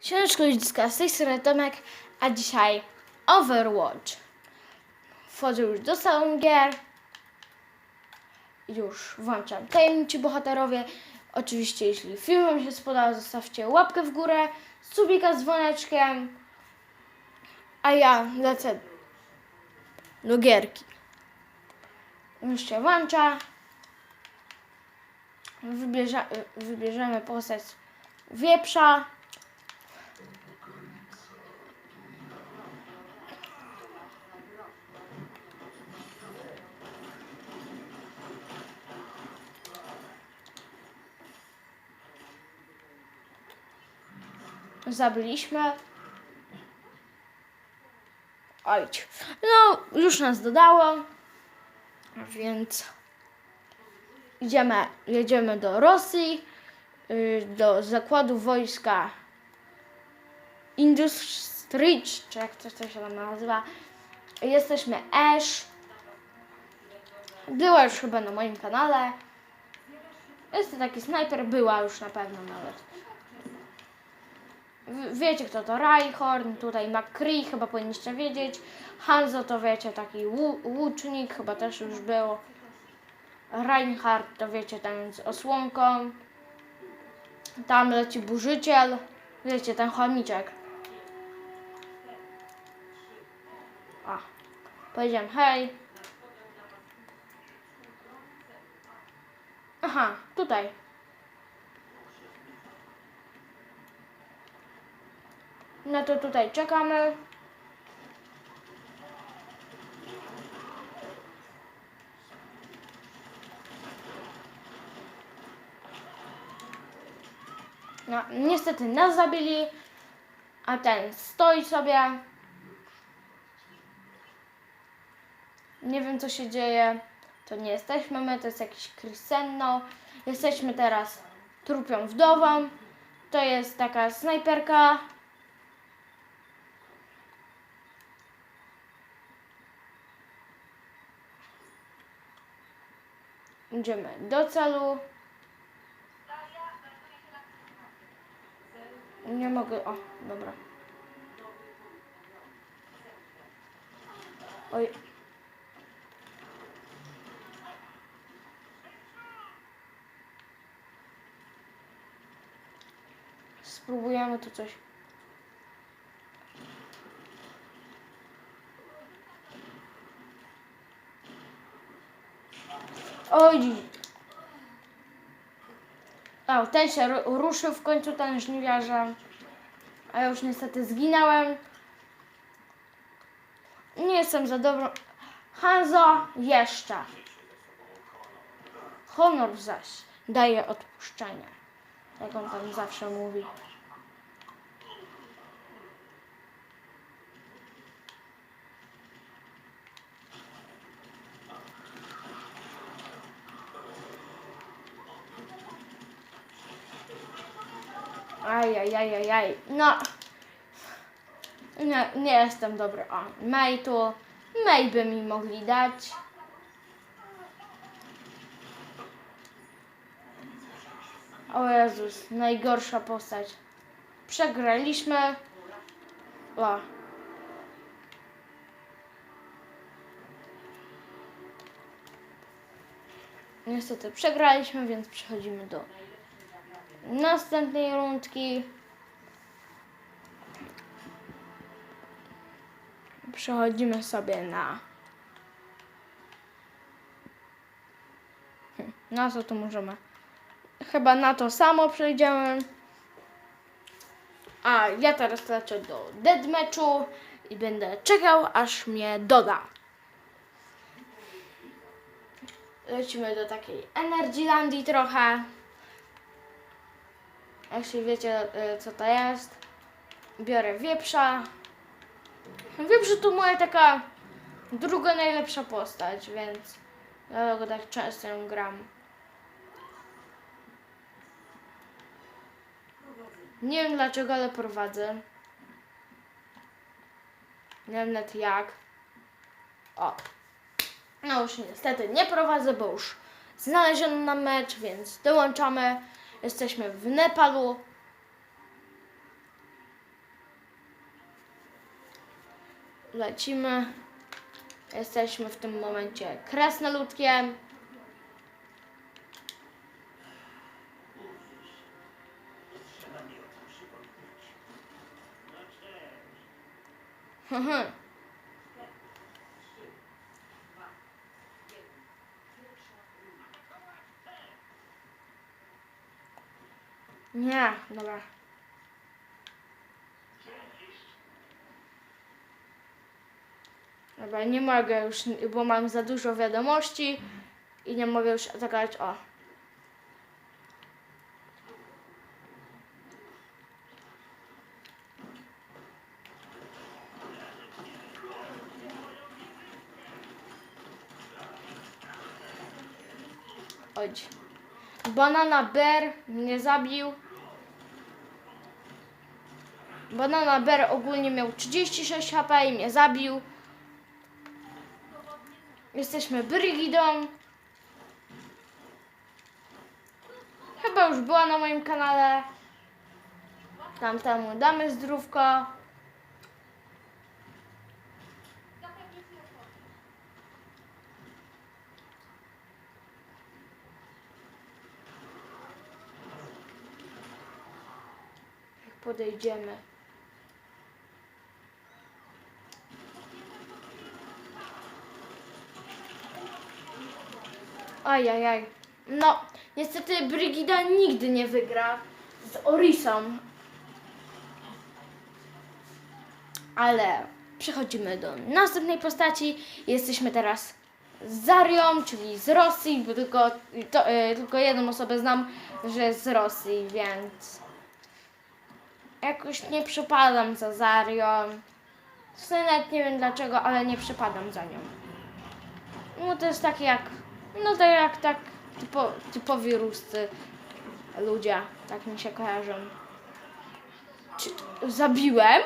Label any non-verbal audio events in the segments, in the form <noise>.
Siemeczko ludziska, z tej strony Tomek, a dzisiaj Overwatch. Wchodzę już do salonu gier. Już włączam tajemniczy bohaterowie. Oczywiście, jeśli film Wam się spodobał, zostawcie łapkę w górę, subika z dzwoneczkiem. A ja lecę do gierki. Już się włącza. Wybierze, wybierzemy postać wieprza. Zabiliśmy. Ojć. No, już nas dodało. Więc idziemy, jedziemy do Rosji, y, do zakładu wojska Industry, czy jak to, to się tam nazywa. Jesteśmy Ash. Była już chyba na moim kanale. Jest to taki snajper, była już na pewno nawet. Wiecie kto to Reinhorn, tutaj McCree, chyba powinniście wiedzieć. Hanzo to wiecie, taki łu- łucznik, chyba też już był. Reinhardt to wiecie, ten z osłonką. Tam leci burzyciel. Wiecie, ten chomiczek. A, powiedziałem hej. Aha, tutaj. No to tutaj czekamy. No, niestety nas zabili, a ten stoi sobie. Nie wiem co się dzieje. To nie jesteśmy my, to jest jakiś Crisenno. Jesteśmy teraz trupią wdową. To jest taka snajperka. Idziemy do celu. Nie mogę. O, dobra. Oj. Spróbujemy tu coś. Oj. O, ten się ru- ruszył w końcu, ten żniwiarza. A ja już niestety zginąłem. Nie jestem za dobrą. Hanzo jeszcze. Honor zaś daje odpuszczenie. Jak on tam zawsze mówi. Ajajajajaj. No. Nie, nie jestem dobry. O, May tu. May by mi mogli dać. O Jezus, najgorsza postać. Przegraliśmy. O. Niestety przegraliśmy, więc przechodzimy do następnej rundki. Przechodzimy sobie na. Hm, Na co tu możemy? Chyba na to samo przejdziemy. A ja teraz lecę do deadmatchu i będę czekał, aż mnie doda. Lecimy do takiej Energylandii trochę. Jeśli wiecie, y, co to jest, biorę wieprza. Wieprz to moja taka druga najlepsza postać, więc dlatego tak często ją gram. Nie wiem dlaczego, ale prowadzę. Nie wiem nawet jak. O. No już niestety nie prowadzę, bo już znaleziono nam mecz, więc dołączamy. Jesteśmy w Nepalu. Lecimy. Jesteśmy w tym momencie krasnoludkiem. Mhm. <laughs> Nie, dobra. Dobra, nie mogę już, bo mam za dużo wiadomości i nie mogę już atakować. O. Chodź. Banana Bear mnie zabił. Banana Bear ogólnie miał 36 HP i mnie zabił. Jesteśmy Brygidą. Chyba już była na moim kanale. Tamtemu damy zdrówko. Jak podejdziemy. Ajajaj. No, niestety Brygida nigdy nie wygra z Orisą. Ale przechodzimy do następnej postaci. Jesteśmy teraz z Zarią, czyli z Rosji, bo tylko, to, e, tylko jedną osobę znam, że z Rosji, więc jakoś nie przypadam za Zarią. W sumie nawet nie wiem dlaczego, ale nie przypadam za nią. No to jest takie jak, no to jak tak typo, typowi ruscy ludzie, tak mi się kojarzą. Czy to zabiłem?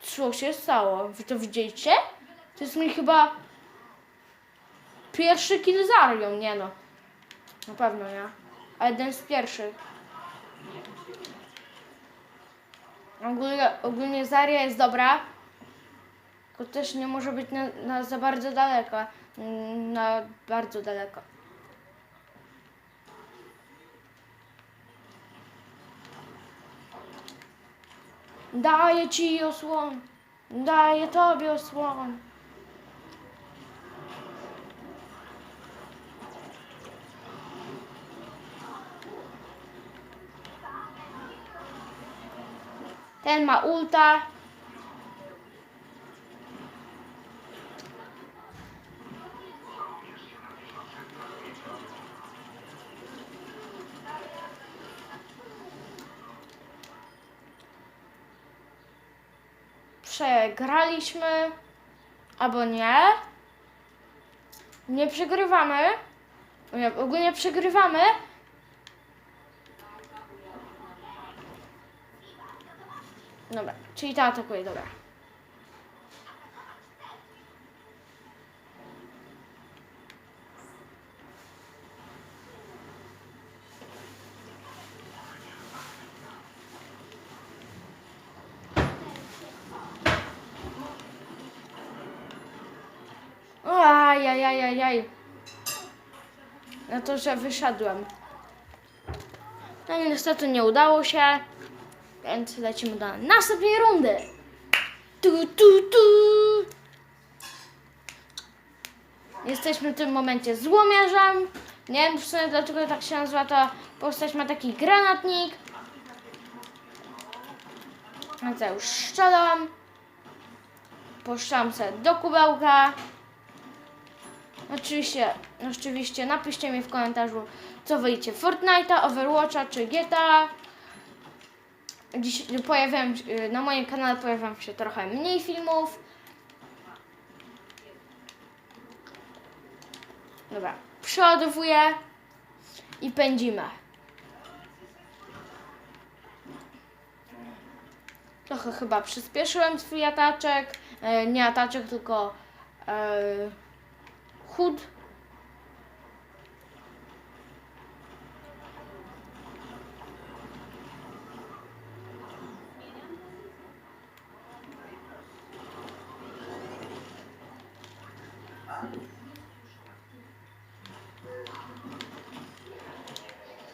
Co się stało? Wy to widzieliście? To jest mi chyba pierwszy kill nie no. Na pewno nie. A jeden z pierwszych. Ogólnie, ogólnie Zaria jest dobra. Tylko też nie może być na, na za bardzo daleko. Mm, Na bardzo daleko. Daję ci osłon. Daję tobie osłon. Ten ma ulta. Przegraliśmy. Albo nie. Nie przegrywamy. Nie, ogólnie przegrywamy. Dobra, czyli ta atakuje, dobra. Ajajajajaj. Na to, że wyszedłem. No i niestety nie udało się, więc lecimy do następnej rundy. Tu, tu, tu. Jesteśmy w tym momencie złomierzem. Nie wiem w sumie dlaczego tak się nazywa ta postać, ma taki granatnik. Więc ja już strzelam. Puszczam sobie do kubełka. Oczywiście, oczywiście napiszcie mi w komentarzu, co wyjdzie Fortnite'a, Overwatcha czy GTA. Dziś pojawiam, się- na moim kanale pojawiam się trochę mniej filmów. Dobra, przeładowuję i pędzimy. Trochę chyba przyspieszyłem swój ataczek. E, nie ataczek, tylko e, chud.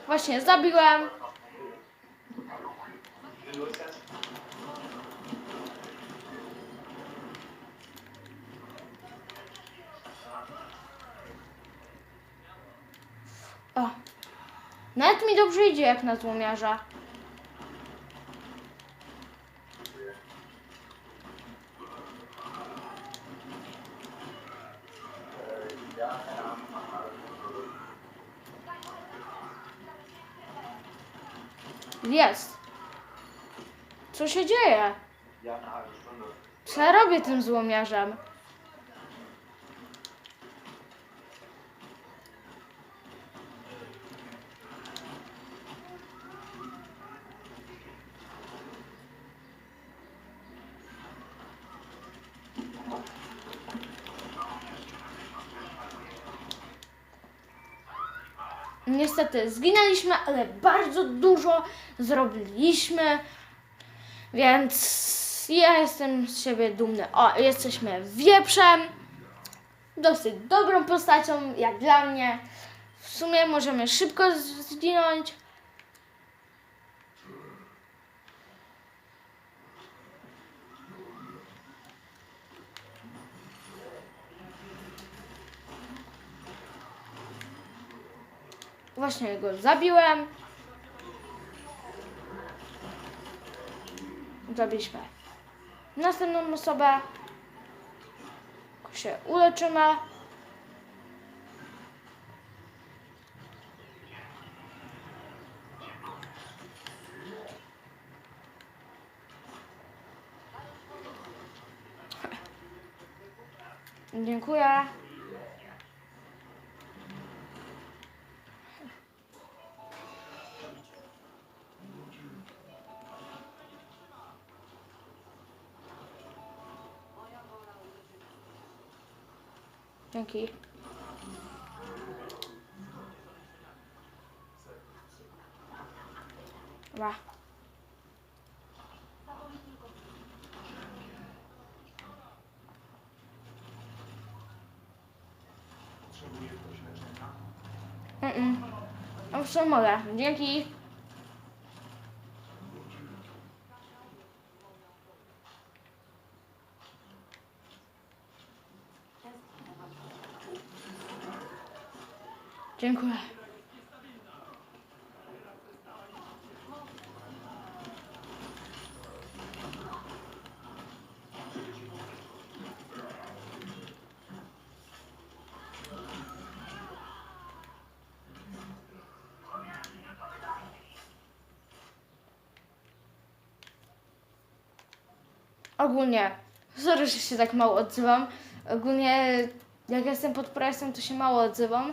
Właśnie zabiłem dobrze idzie jak na złomiarza. Jest. Co się dzieje? Co ja robię tym złomiarzem? Niestety zginęliśmy, ale bardzo dużo zrobiliśmy, więc ja jestem z siebie dumny. O, jesteśmy wieprzem, dosyć dobrą postacią, jak dla mnie. W sumie możemy szybko zginąć. Właśnie go zabiłem. Zabiliśmy następną osobę. Się uleczymy. Dziękuję. tem que ir. Vá. Uh mulher, Não precisa molhar, não tinha que ir. Dziękuję. Ogólnie, sorry, że się tak mało odzywam. Ogólnie, jak jestem pod presją, to się mało odzywam.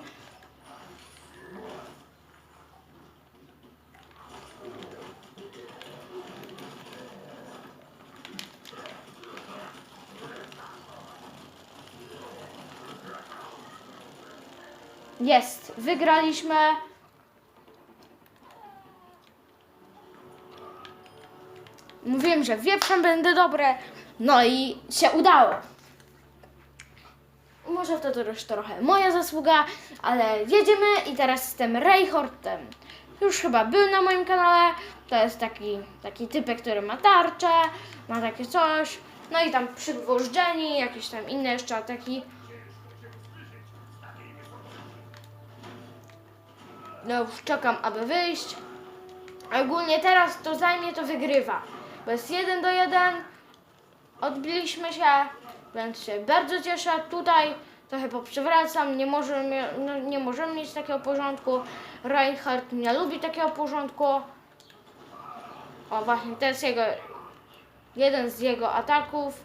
Jest, wygraliśmy. Mówiłem, że wieprzem będę dobre. No i się udało. Może to też trochę moja zasługa, ale jedziemy i teraz jestem Rayhortem. Już chyba był na moim kanale. To jest taki, taki typek, który ma tarczę, ma takie coś. No i tam przygwożdżeni, jakieś tam inne jeszcze ataki. No już czekam, aby wyjść. Ogólnie teraz to zajmie, to wygrywa. Bo jest jeden do jeden. Odbiliśmy się, więc się bardzo cieszę. Tutaj trochę poprzewracam. Nie możemy, no, nie możemy mieć takiego porządku. Reinhardt nie lubi takiego porządku. O właśnie, to jest jego jeden z jego ataków.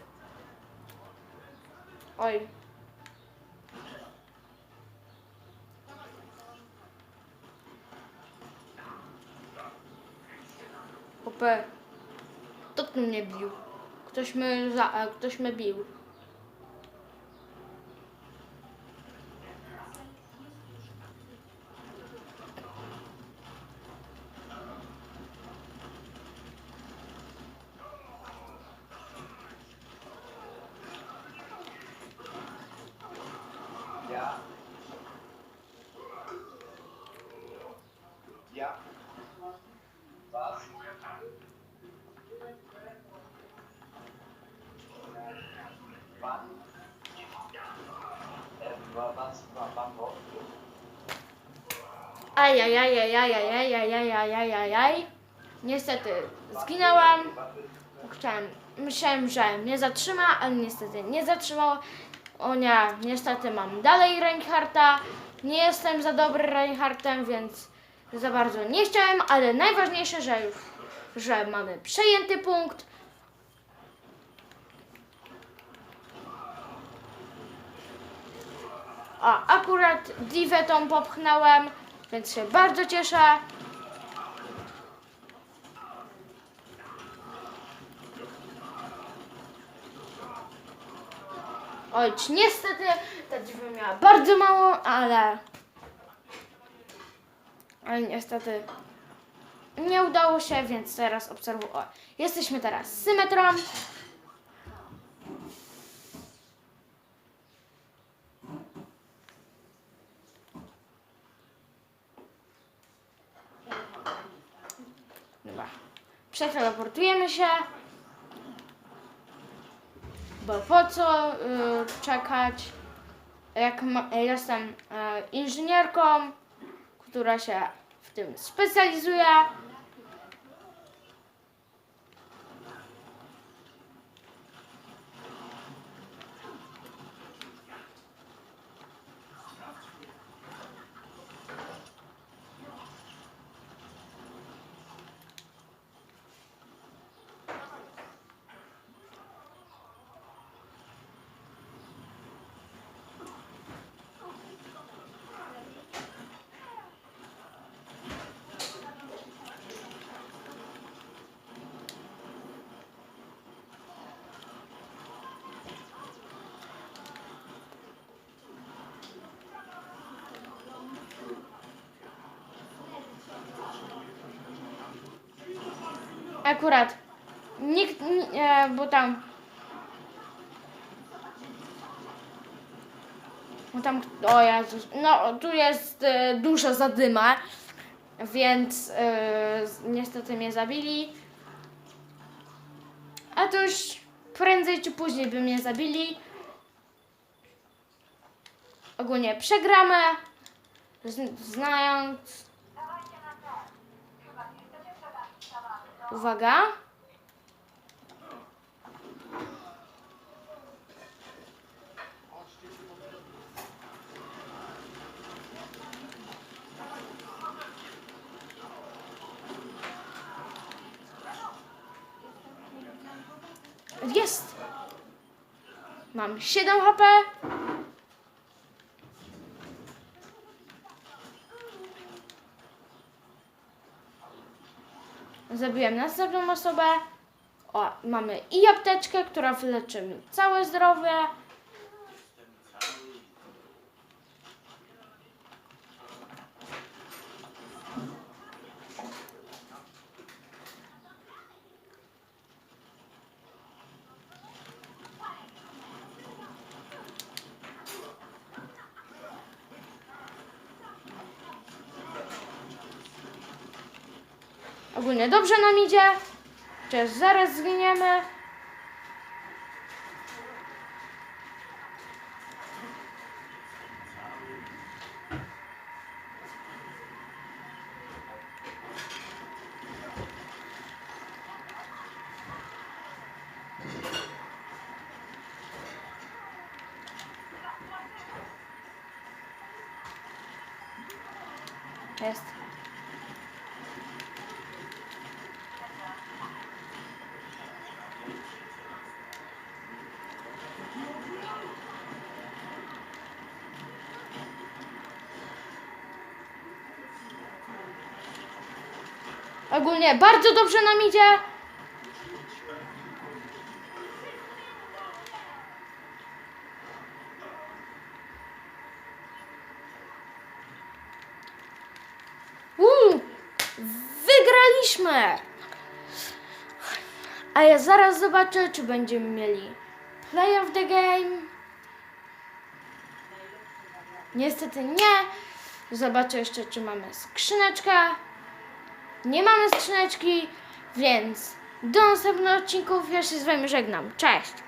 Oj. Popę. Kto tu mnie bił? Ktoś mnie, za, e, ktoś mnie bił. Ajajajajajajajajajajajaj. Niestety zginęłam. Myślałem, że mnie zatrzyma, ale niestety nie zatrzymało. O nie, niestety mam dalej Reinharta. Nie jestem za dobry Reinhartem, więc za bardzo nie chciałem, ale najważniejsze, że już, mamy przejęty punkt. A akurat Divę tą popchnąłem, więc się bardzo cieszę. Oj, niestety ta dziwa miała bardzo mało, ale... Ale niestety nie udało się, więc teraz obserwuję. Jesteśmy teraz symetrą. Dobra. Przeteleportujemy się. Bo po co y, czekać? Jak ma, jestem y, inżynierką, która się w tym specjalizuje. Akurat nikt, ni- e, bo tam. Bo tam, o Jezus, no tu jest e, duża zadyma, więc e, niestety mnie zabili. A to już prędzej czy później by mnie zabili. Ogólnie przegramy, znając Uwaga. Jest. Mam 7 HP. Zabiłem następną osobę. O, mamy i apteczkę, która wyleczy mi całe zdrowie. Ogólnie dobrze nam idzie. Chociaż zaraz zginiemy. Jest. Ogólnie bardzo dobrze nam idzie. Uuu, wygraliśmy! A ja zaraz zobaczę, czy będziemy mieli play of the game. Niestety nie. Zobaczę jeszcze, czy mamy skrzyneczkę. Nie mamy skrzyneczki, więc do następnych odcinków ja się z Wami żegnam. Cześć!